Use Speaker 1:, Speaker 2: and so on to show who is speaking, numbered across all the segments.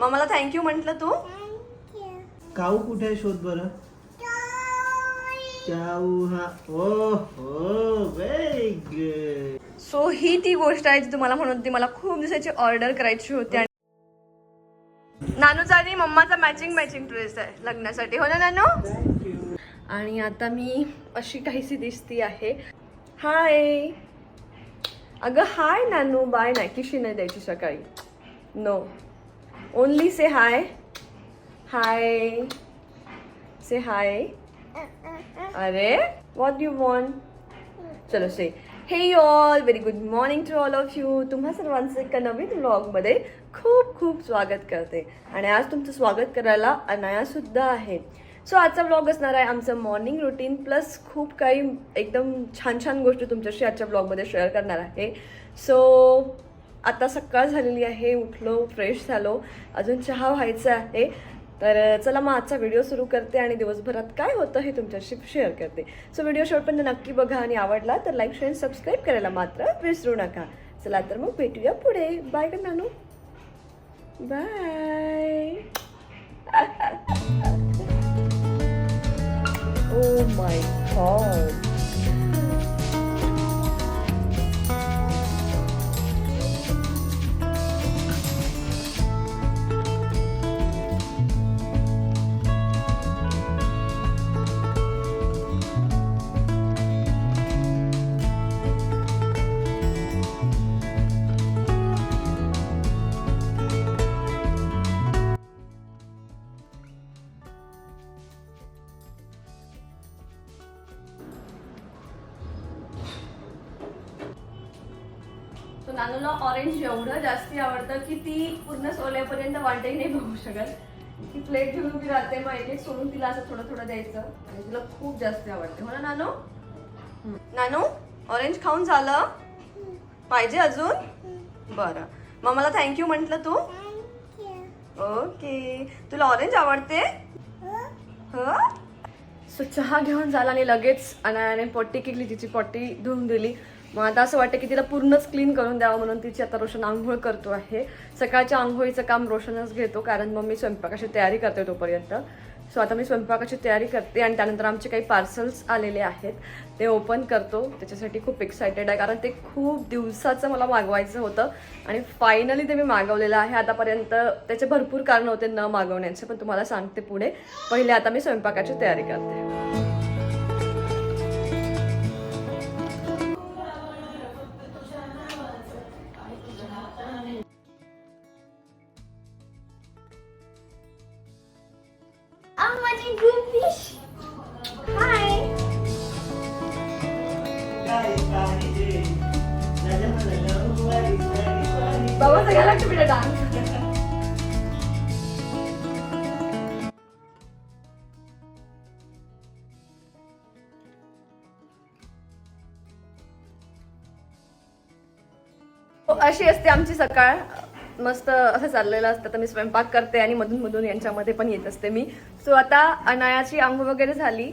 Speaker 1: मग मला थँक्यू म्हंटल तू?
Speaker 2: काऊ कुठे आहे शोध बरं? चाऊ हा. ओ हो गुड
Speaker 1: सो ही ती गोष्ट आहे जी तुम्हाला म्हणत होती मला खूप दिवसाची ऑर्डर करायची होती आणि नानूचा आणि मम्माचा मॅचिंग मॅचिंग ड्रेस आहे लग्नासाठी. हो ना नानू?
Speaker 2: थँक्यू
Speaker 1: आणि आता मी अशी काहीशी दिसती आहे. हाय अगं हाय नानू. बाय नाही किशी नाही द्यायची सकाळी. नो ओनली से हाय हाय से हाय अरे वॉट यू वॉन्ट चलो से हे all very good morning to all of you तुम्हा सर्वांचं एका नवीन व्लॉगमध्ये खूप खूप स्वागत करते. आणि आज तुमचं स्वागत करायला अनायासुद्धा आहे. सो आजचा ब्लॉग असणार आहे आमचं मॉर्निंग रुटीन प्लस खूप काही एकदम छान छान गोष्टी तुमच्याशी आजच्या ब्लॉगमध्ये शेअर करणार आहे. सो आता सकाळ झालेली आहे उठलो फ्रेश झालो. अजून चहा व्हायचा आहे. तर चला मग आजचा व्हिडिओ सुरू करते आणि दिवसभरात काय होतं हे तुमच्याशी शेअर करते. सो व्हिडिओ शेवटपर्यंत नक्की बघा आणि आवडला तर लाईक शेअर सबस्क्राईब करायला मात्र विसरू नका. चला तर मग भेटूया पुढे. बाय का Nanu. Bye oh my god नानूला ऑरेंज एवढं जास्ती आवडतं की ती पूर्ण सोल्यापर्यंत वाटही नाही बघू शकत. ती प्लेट घेऊन उभी राहते मग एक एक सोडून तिला असं थोडं थोडं द्यायचं. आणि तिला खूप जास्त आवडते. हो ना नानू? ऑरेंज खाऊन झालं? पाहिजे अजून? बरं. मग मला थँक्यू म्हटलं तू? ओके तुला ऑरेंज आवडते? हो? सो चहा घेऊन झाला आणि लगेच अनायाने पट्टी केली तिची पट्टी धुवून दिली. मग आता असं वाटतं की तिला पूर्णच क्लीन करून द्यावं म्हणून तिची आता रोशन आंघोळ करतो आहे. सकाळच्या आंघोळीचं काम रोशनच घेतो कारण मग मी स्वयंपाकाची तयारी करते तोपर्यंत. सो आता मी स्वयंपाकाची तयारी करते आणि त्यानंतर आमचे काही पार्सल्स आलेले आहेत. ते ओपन करतो. त्याच्यासाठी खूप एक्सायटेड आहे कारण ते खूप दिवसाचं मला मागवायचं होतं आणि फायनली ते मी मागवलेलं आहे. आतापर्यंत त्याचे भरपूर कारण होते न मागवण्याचे पण तुम्हाला सांगते पुढे. पहिले आता मी स्वयंपाकाची तयारी करते.
Speaker 3: Watching Goofy. Hi.
Speaker 1: बाबा सगळ्या तुम्ही डान्स हो, अशी असते आमची सकाळ मस्त असं चाललेलं असतं. तर मी स्वयंपाक करते आणि मधून मधून यांच्यामध्ये पण येत असते मी. सो आता अनायाची आंघोळ वगैरे झाली.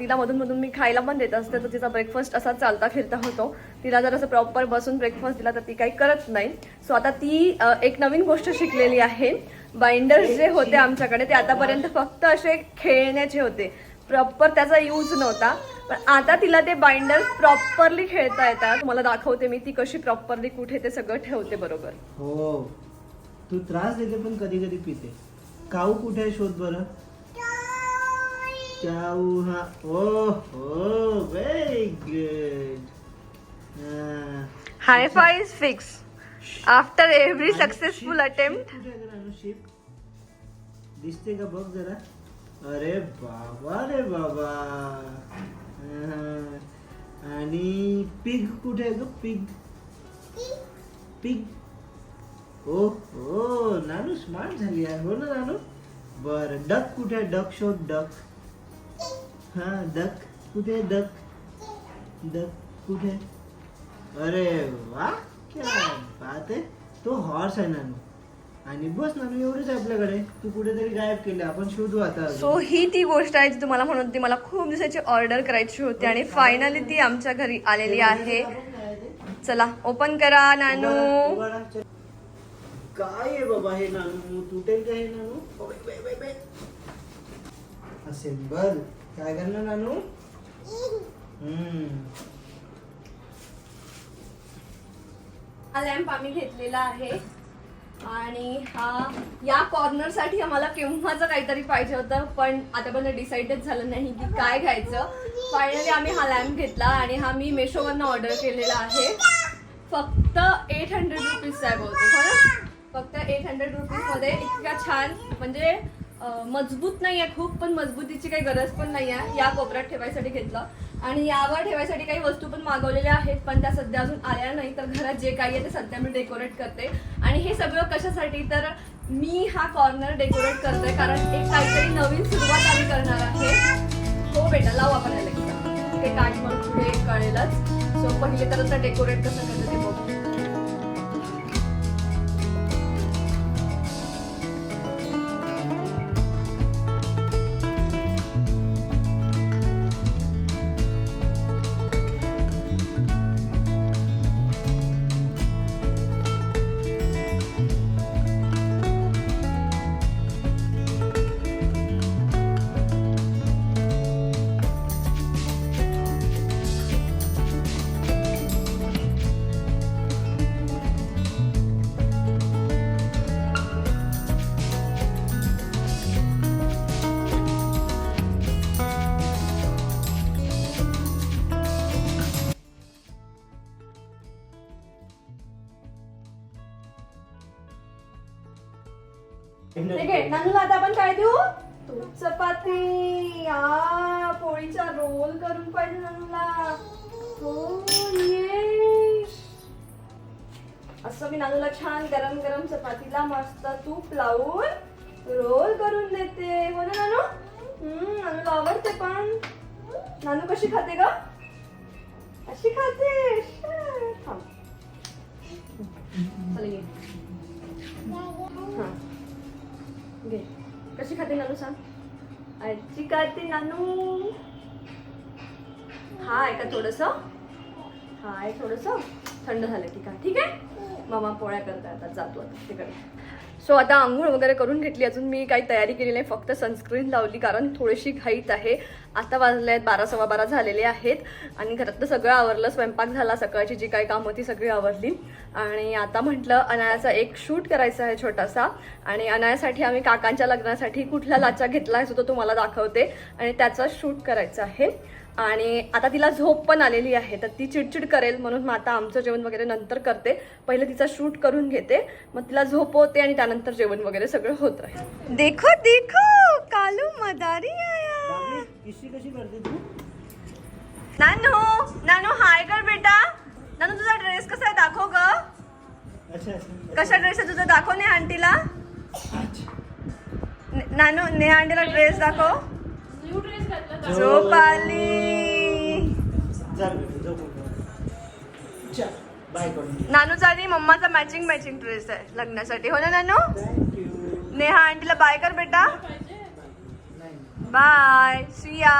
Speaker 1: तिला मधून मधून मी खायला पण देत असते. तर तिचा ब्रेकफास्ट असा चालता फिरता होतो. तिला जर असं प्रॉपर बसून ब्रेकफास्ट दिला तर ती काही करत नाही. सो आता ती एक नवीन गोष्ट शिकलेली आहे. बाइंडर्स जे होते आमच्याकडे ते आतापर्यंत फक्त असे खेळण्याचे होते. प्रॉपर त्याचा यूज नव्हता. पण आता तिला ते बाइंडर प्रॉपरली खेळता येतात. तुम्हाला दाखवते मी ती कशी प्रॉपरली कुठे ते सगळं ठेवते बरोबर.
Speaker 2: हो. तू त्रास देते पण कधी कधी पिते. काऊ कुठे आहे शोध बरं? चाऊ हा. ओ हो. Very good
Speaker 1: high five is fix after every successful attempt
Speaker 2: दिसते का बघ जरा. अरे बाबा रे बाबा. आणि पिग कुठे आहे ग? पिग पिग ओ हो नानू स्मार्ट झाली आहे. हो ना नानू? बर डक कुठे आहे? डक शोध डक हा डक कुठे आहे? डक डक कुठे आहे? अरे वा क्या बात आहे. तो हॉर्स आहे नानू. आणि बस नानू एवढंच आहे आपल्याकडे. तू कुठेतरी गायब केले आपण शोधू आता अजून.
Speaker 1: सो ही ती गोष्ट आहे जी तुम्हाला म्हणत होती. मला खूप दिवसाची ऑर्डर करायची होती आणि फायनली ती आमच्या घरी आलेली आहे. चला ओपन करा नानू.
Speaker 2: काय आहे बाबा हे नानू? तुटेल का हे नानू? अबे, बे, बे, बे. असेंबल काय करणार नानू? हम्म.
Speaker 1: हा लॅम्प आम्ही घेतलेला आहे. आणि हा या कॉर्नरसाठी आम्हाला केव्हाच काहीतरी पाहिजे होतं पण आतापर्यंत डिसाईडच डिसाइडच झालं नाही की काय घ्यायचं. फायनली आम्ही हा लॅम्प घेतला आणि हा मी मेशोवरनं ऑर्डर केलेला आहे. फक्त एट हंड्रेड रुपीजचा आहे बहुतेक हो फक्त एट हंड्रेड रुपीजमध्ये इतका छान म्हणजे मजबूत नाही आहे खूप पण मजबूतीची काही गरज पण नाही आहे या कोपऱ्यात ठेवायसाठी घेतलं. आणि यावर ठेवायसाठी काही वस्तू पण मागवलेल्या आहेत पण त्या सध्या अजून आल्या नाही तर घरात जे काही आहे ते सध्या मी डेकोरेट करते. आणि हे सगळं कशासाठी? तर मी हा कॉर्नर डेकोरेट करते कारण एक काहीतरी नवीन सुरुवात आम्ही करणार आहे. हो बेटा लावू आपण ते काय म्हणून पुढे कळेलच. सो पहिले तर डेकोरेट कसं करतं ते आपण काय देऊ? तूप चपाती. या पोळीचा रोल करून पाहिजे नानूला हो ये असं मी नानूला छान गरम गरम चपातीला मस्त तूप लावून रोल करून देते. हो ना नानू? हम्म नानूला आवडते पण. नानू कशी खाते ग? अशी खाते कशी खाते नानू सांग. आजी खाते नानू हाय का थोडस. हाय थोडस. थंड झालं की का ठीक आहे? मामा पोळ्या करता आता जातो आता तिकडे. सो आता आंघोळ वगैरे करून घेतली. अजून मी काही तयारी केली नाही. फक्त सनस्क्रीन लावली कारण थोडीशी घाईत आहे. आता वाजले आहेत बारा सव्वा बारा झालेले आहेत. आणि घरातलं सगळं आवरलं. स्वयंपाक झाला. सकाळची जी काही कामं होती सगळी आवरली. आणि आता म्हटलं अनायाचा एक शूट करायचा आहे छोटासा. आणि अनायासाठी आम्ही काकांच्या लग्नासाठी कुठला लाचा घेतला आहे तो तुम्हाला दाखवते. आणि त्याचा शूट करायचा आहे. आणि आता तिला झोप पण आलेली आहे तर ती चिडचिड करेल म्हणून मग आता आमचं जेवण वगैरे नंतर करते. पहिले तिचा शूट करून घेते मग तिला झोपवते आणि त्यानंतर जेवण वगैरे सगळं होत राहील. देखो देखो कालू मदारी आया.
Speaker 2: किशी कशी करते तू
Speaker 1: नानू नानू हाय कर बेटा. नानू तुझा ड्रेस कसा आहे दाखव ग. कसा ड्रेस आहे तुझा? दाखव ने आंटीला नानू ने आंटीला ड्रेस दाखव. झोप आली नानूचा आणि मम्माचा मॅचिंग मॅचिंग ड्रेस आहे लग्नासाठी. हो ना नानू?
Speaker 2: थँक्यू
Speaker 1: नेहा आंटीला बाय कर बेटा. बाय सिया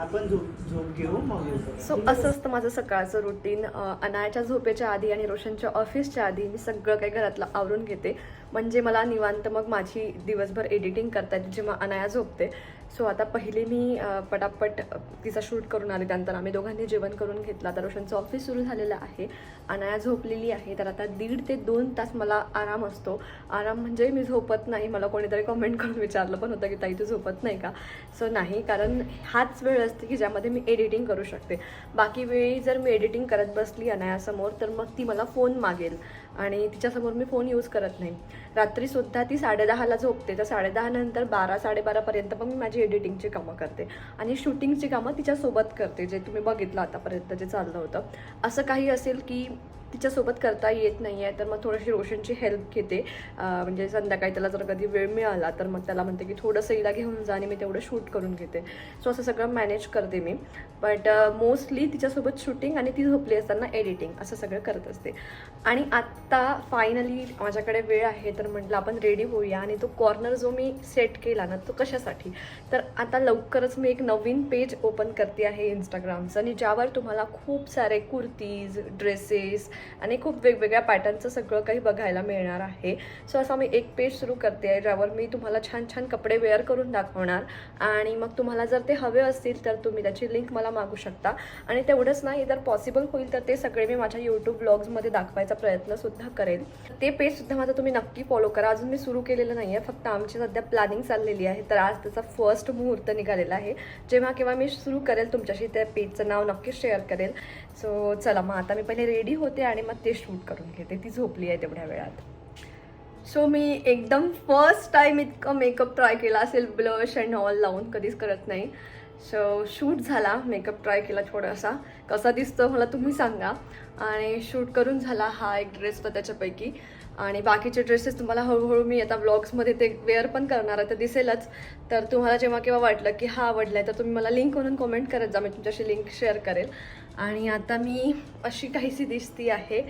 Speaker 2: आपण झोप घेऊ.
Speaker 1: सो असं असतं माझं सकाळचं रुटीन अनायाच्या झोपेच्या आधी आणि रोशनच्या ऑफिसच्या आधी मी सगळं काही घरातलं आवरून घेते. म्हणजे मला निवांत मग माझी दिवसभर एडिटिंग करता येते जेव्हा अनाया झोपते सो आता पहिले मी पटापट तिचा शूट करून आले. त्यानंतर आम्ही दोघांनी जेवण करून घेतलं. आता रोशनचं ऑफिस सुरू झालेलं आहे. अनाया झोपलेली आहे. तर आता दीड ते दोन तास मला आराम असतो. आराम म्हणजे मी झोपत नाही. मला कोणीतरी कमेंट करून विचारलं पण होतं की ताई तू झोपत नाही का? सो नाही. कारण हाच वेळ असते की ज्यामध्ये मी एडिटिंग करू शकते. बाकी वेळी जर मी एडिटिंग करत बसली अनायासमोर तर मग ती मला फोन मागेल. आणि तिच्यासमोर मी फोन यूज करत नाही. रात्रीसुद्धा ती साडेदहाला झोपते. तर साडेदहानंतर बारा साडेबारापर्यंत पण मी माझी एडिटिंगची कामं करते. आणि शूटिंगची कामं तिच्यासोबत करते जे तुम्ही बघितलं आतापर्यंत जे चाललं होतं. असं काही असेल की तिच्यासोबत करता येत नाही आहे तर मग थोडीशी रोशनची हेल्प घेते. म्हणजे संध्याकाळी त्याला जर कधी वेळ मिळाला तर मग त्याला म्हणते की थोडंसं हिला घेऊन जा आणि मी तेवढं शूट करून घेते. सो असं सगळं मॅनेज करते मी. बट मोस्टली तिच्यासोबत शूटिंग आणि ती झोपली असताना एडिटिंग असं सगळं करत असते. आणि आत्ता फायनली माझ्याकडे वेळ आहे तर म्हटलं आपण रेडी होऊया. आणि तो कॉर्नर जो मी सेट केला ना तो कशासाठी? तर आता लवकरच मी एक नवीन पेज ओपन करते आहे इंस्टाग्रामचं आणि ज्यावर तुम्हाला खूप सारे कुर्तीज ड्रेसेस आणि खूप वेगवेगळ्या पॅटर्नचं सगळं काही बघायला मिळणार आहे. सो असा मी एक पेज सुरू करते आहे ज्यावर मी तुम्हाला छान छान कपडे वेअर करून दाखवणार. आणि मग तुम्हाला जर ते हवे असतील तर तुम्ही त्याची लिंक मला मागू शकता. आणि तेवढंच नाही जर पॉसिबल होईल तर ते सगळे मी माझ्या यूट्यूब ब्लॉग्समध्ये दाखवायचा प्रयत्न सुद्धा सुद्धा करेल ते पेजसुद्धा माझं तुम्ही नक्की फॉलो करा. अजून मी सुरू केलेलं नाही आहे फक्त आमची सध्या प्लॅनिंग चाललेली आहे. तर आज त्याचा फर्स्ट मुहूर्त निघालेला आहे. जेव्हा केव्हा मी सुरू करेल तुमच्याशी त्या पेजचं नाव नक्की शेअर करेल. सो चला मग आता मी पहिले रेडी होते आणि मग ते शूट करून घेते. ती झोपली आहे तेवढ्या वेळात. सो मी एकदम फर्स्ट टाईम इतकं मेकअप ट्राय केला असेल ब्लश अँड ऑल लावून. कधीच करत नाही. सो शूट झाला. मेकअप ट्राय केला थोडासा. कसा दिसतो मला तुम्ही सांगा. आणि शूट करून झाला हा एक ड्रेस होता त्याच्यापैकी. आणि बाकीचे ड्रेसेस तुम्हाला हळूहळू मी आता ब्लॉग्समध्ये ते वेअर पण करणार आहे तर दिसेलच. तर तुम्हाला जेव्हा केव्हा वाटलं की हा आवडला आहे तर तुम्ही मला लिंक म्हणून कमेंट करत जा. मी तुमच्याशी लिंक शेअर करेल. आणि आता मी अशी काहीशी दिसती आहे.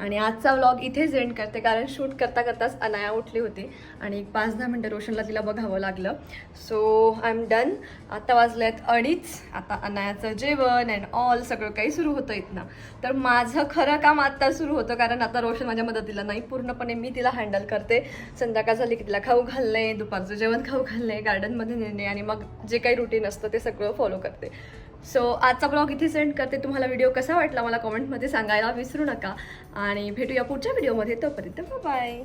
Speaker 1: आणि आजचा व्लॉग इथेच एंड करते कारण शूट करता करताच अनाया उठली होती. आणि एक पाच दहा मिनटं रोशनला तिला बघावं लागलं. सो आय एम डन आता वाजले आहेत अडीच. आता अनायाचं जेवण अँड ऑल सगळं काही सुरू होतं इथनं. तर माझं खरं काम आत्ता सुरू होतं कारण आता रोशन माझ्या मदतीला नाही. पूर्णपणे मी तिला हँडल करते. संध्याकाळ झाली की तिला खाऊ घालणे दुपारचं जेवण खाऊ घालणे गार्डनमध्ये नेणे आणि मग जे काही रुटीन असतं ते सगळं फॉलो करते. सो आजचा ब्लॉग इथे सेंड करते. तुम्हाला व्हिडिओ कसा वाटला मला कॉमेंटमध्ये सांगायला विसरू नका. आणि भेटूया पुढच्या व्हिडिओमध्ये तोपर्यंत बाय